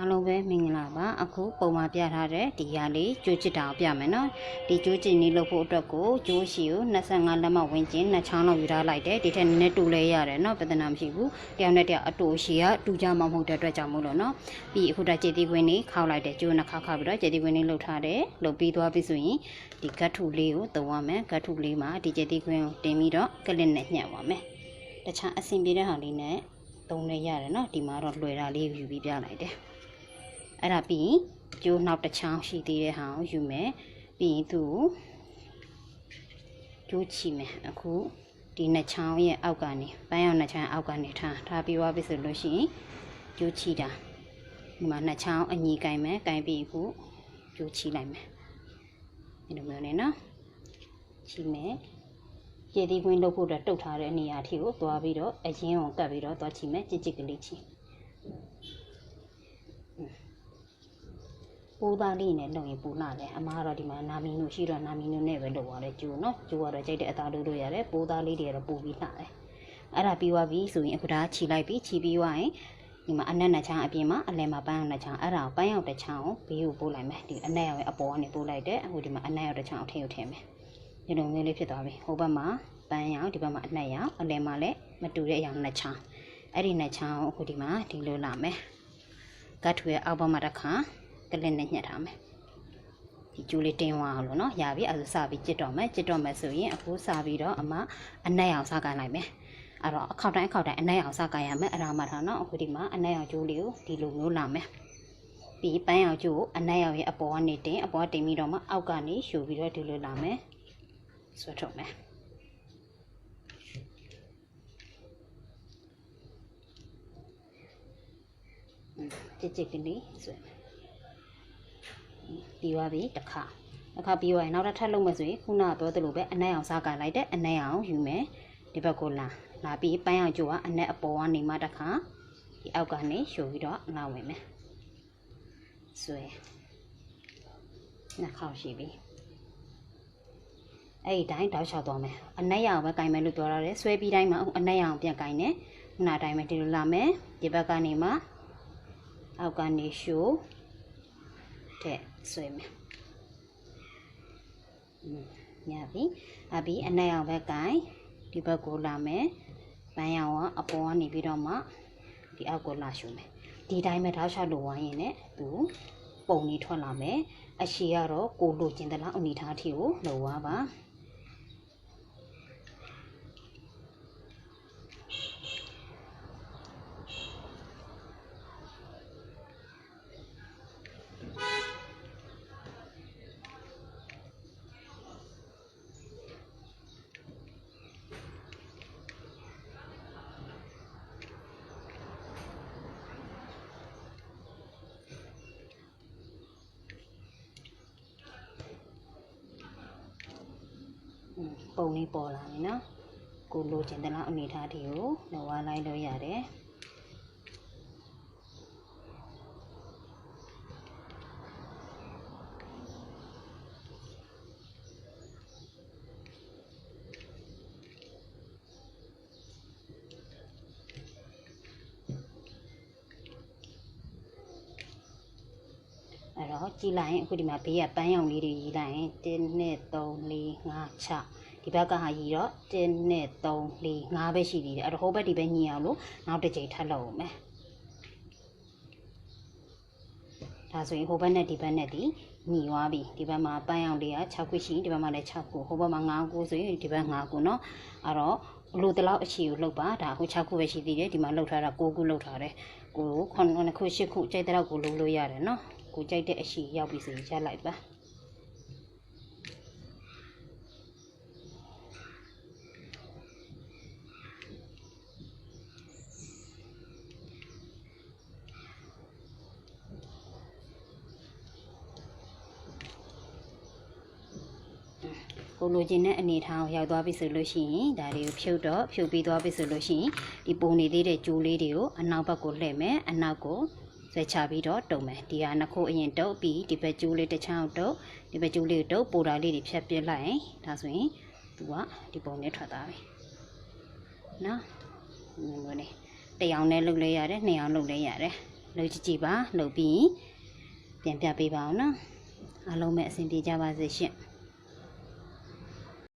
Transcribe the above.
အားလုံးပဲမင်္ဂလာပါအခုပုံမှာပြထားတဲ့ဒီဟာလေးကြိုးချစ်တာကိုပြမယ်နော်ဒီကြိုးချစ်နည်းလုပ်ဖို့အတွက်ကိုကြိုးရှည်ကို25လက်မဝင်ကျင်းနှစ်ချောင်းလောက်ယူထားလိုက်တယ်ဒီထက်နည်းနည်းတူလဲရတယ်နော်ပြဿနာမရှိဘူးတယောက်နဲ့တယောက်အတူရှည်ကတူကြမှာမဟုတ်တဲ့အတွက်ကြောင့်မို့လို့နော်ပြီးအခုတခြေတီခွင်းလေးခောက်လိုက်တယ်ကြိုးနှစ်ခါခောက်ပြီးတော့ခြေတီခွင်းလေးလှုပ်ထားတယ်လှုပ်ပြီးသွားပြီဆိုရင်ဒီဂတ်ထုလေးကိုသုံးရမယ်ဂတ်ထုလေးမှာဒီခြေတီခွင်းကိုတင်ပြီးတော့ကလစ်နဲ့ညှပ်ပါမယ်တခြားအဆင်ပြေတဲ့ဟာလေးနဲ့သုံးလဲရတယ်နော်ဒီမှာတော့လွယ်တာလေးယူပြီးပြလိုက်တယ် အဲ့ဒါပြီးရင်ကျိုးနောက်တစ်ချောင်းရှိသေးတဲ့ဟာကိုယူမယ်ပြီးရင်သူ့ကိုကျိုးချီမယ်အခုဒီနှစ်ချောင်းရဲ့အောက်ကနေပန်းရောက်နှစ်ချောင်းအောက်ကနေထားထားပြီးသွားပြီဆိုလို့ရှိရင်ကျိုးချီတာဒီမှာနှစ်ချောင်းအညီကင်မယ်ကင်ပြီးခုကျိုးချီလိုက်မယ်ဒီလိုမျိုးနဲ့နော်ချီမယ်ကျေတီခွင်းလုပ်ဖို့အတွက်တုတ်ထားတဲ့နေရာအထိကိုသွားပြီးတော့အရင်ကိုကပ်ပြီးတော့သွားချီမယ်ကြစ်ကြစ်ကလေးချီ ပိုးသားလေးနဲ့လုပ်ရင်ပူလာတယ်အမားကတော့ဒီမှာနာမီနုရှိတော့နာမီနုနဲ့ပဲလုပ်ရတယ်ကျိုးနော်ကျိုးကတော့ကြိုက်တဲ့အသားလုပ်လို့ရတယ်ပိုးသားလေးတွေကတော့ပူပြီးလာတယ်အဲ့ဒါပြီးသွားပြီဆိုရင်အခုဒါခြီလိုက်ပြီခြီပြီးသွားရင်ဒီမှာအနက်နှစ်ချောင်းအပြင်မှာအလယ်မှာပန်းအောင်နှစ်ချောင်းအဲ့ဒါကိုပန်းရောက်တစ်ချောင်းကိုဘေးကိုပို့လိုက်မယ်ဒီအနက်ရောက်ရဲ့အပေါ်ကနေပို့လိုက်တယ်အခုဒီမှာအနက်ရောက်တစ်ချောင်းအထည့်ကိုထည့်မယ်ဒီလိုမျိုးလေးဖြစ်သွားပြီဟိုဘက်မှာပန်းရောက်ဒီဘက်မှာအနက်ရောက်အလယ်မှာလည်းမတူတဲ့အရာနှစ်ချောင်းအဲ့ဒီနှစ်ချောင်းအခုဒီမှာဒီလိုလာမယ်ကတ်ထွေအောက်ဘက်မှာတစ်ခါ ကလစ်နဲ့ညှက်ထားမယ်ဒီကျိုးလေးတင်းသွားအောင်လို့နော်ရပြီအဲဒါစပြီးကြစ်တော့မယ်ကြစ်တော့မယ်ဆိုရင်အခုစပြီးတော့အမအနက်အောင်စကန်လိုက်မယ်အဲ့တော့အခောက်တိုင်းအခောက်တိုင်းအနက်အောင်စကန်ရမယ်အဲ့ဒါမှထားနော်အခုဒီမှာအနက်အောင်ကျိုးလေးကိုဒီလိုမျိုးလာမယ်ပြီးပန်းအောင်ကျိုးကိုအနက်အောင်ရဲ့အပေါ်ကနေတင်အပေါ်တင်ပြီးတော့မှအောက်ကနေရှူပြီးတော့ဒီလိုလာမယ်ဆွဲထုတ်မယ်ကြစ်ကြစ်ကလေးဆွဲမယ် ပြီးသွားပြီတစ်ခါတစ်ခါပြီးသွားရင်နောက်တစ်ထပ်လုပ်မယ်ဆိုရင်ခုနကပြောသလိုပဲအနက်အောင်စားကလိုက်တဲ့အနက်အောင်ယူမယ်ဒီဘက်ကိုလာလာပြီးပန်းအောင်ကျိုးကအနက်အပေါ်ကနေမှတစ်ခါဒီအောက်ကနေရှို့ပြီးတော့လာဝင်မယ်ဆွဲနှစ်ခေါက်ရှိပြီအဲ့ဒီတိုင်းတောက်လျှောက်သွားမယ်အနက်ရအောင်ပဲကင်မယ်လို့ပြောရတယ်ဆွဲပြီးတိုင်းမှာအနက်ရအောင်ပြန်ကင်တယ်ခုနအတိုင်းပဲဒီလိုလာမယ်ဒီဘက်ကနေမှအောက်ကနေရှို့တဲ့ ဆွဲမယ်။อืมညပြီ။အပြီးအနက်အောင်ဘက်ကင်ဒီဘက်ကိုလာမယ်။ပန်းရောင်ကအပေါ်ကနေပြီးတော့မှဒီအောက်ကိုလာရှုမယ်။ဒီတိုင်းပဲထောက်လျှောက်လို့ဝိုင်းရင်လည်းသူပုံနေထွက်လာမယ်။အရှိကတော့ကိုလိုချင်တဲ့လောက်အနေထားအထိကိုလှုပ်သွားပါ။ ပုံလေးပေါ်လာပြီနော်ကိုလိုချင်တဲ့လောက်အနေထားဒီကိုလောဝါလိုက်လို့ရတယ် အဲ့တော့ကြည်လိုက်ရင်အခုဒီမှာဘေးကပန်းရောင်လေးတွေရေးလိုက်ရင်1 2 3 4 5 6ဒီဘက်ကဟာရီတော့1နဲ့3 4 5ပဲရှိသေးတယ်အဲ့တော့ဟိုဘက်ဒီဘက်ညီအောင်လို့နောက်တစ်ကြိမ်ထပ်လုပ်အောင်မယ်ဒါဆိုရင်ဟိုဘက်နဲ့ဒီဘက်နဲ့ဒီညီသွားပြီဒီဘက်မှာပန်းရောင်လေးက6ခုရှိရင်ဒီဘက်မှာလည်း6ခုဟိုဘက်မှာ9ခုဆိုရင်ဒီဘက်9ခုเนาะအဲ့တော့လိုတလောက်အချီကိုလှုပ်ပါဒါအခု6ခုပဲရှိသေးတယ်ဒီမှာလှုပ်ထားတာ9ခုလှုပ်ထားတယ်ကို9ခု10ခုကြိုက်တဲ့လောက်ကိုလှုပ်လို့ရတယ်เนาะ ကိုကြိုက်တဲ့အချီရောက်ပြီဆိုရင်ရက်လိုက်ပါကိုလိုချင်တဲ့အနေအထားကိုရောက်သွားပြီဆိုလို့ရှိရင်ဒါတွေကိုဖြုတ်တော့ဖြုတ်ပြီးသွားပြီဆိုလို့ရှိရင်ဒီပုံနေသေးတဲ့ကြိုးလေးတွေကိုအနောက်ဘက်ကိုလှည့်မယ်အနောက်ကို ဆွဲချပြီးတော့တုံမယ်ဒီဟာနှစ်ခုအရင်တုပ်ပြီးဒီဘက်ကြိုးလေးတစ်ချောင်းတုပ်ဒီဘက်ကြိုးလေးတုပ်ပိုတာလေးတွေဖြတ်ပြစ်လိုက်ရင်ဒါဆိုရင်သူကဒီပုံနဲ့ထွက်သွားပြီနော်ဒီလိုမျိုးလေးတစ်ယောက်နဲ့လုပ်လဲရတယ်နှစ်ယောက်လုပ်လဲရတယ်လှုပ်ကြည့်ကြည့်ပါလှုပ်ပြီးပြန်ပြပေးပါအောင်နော်အားလုံးပဲအဆင်ပြေကြပါစေရှင့်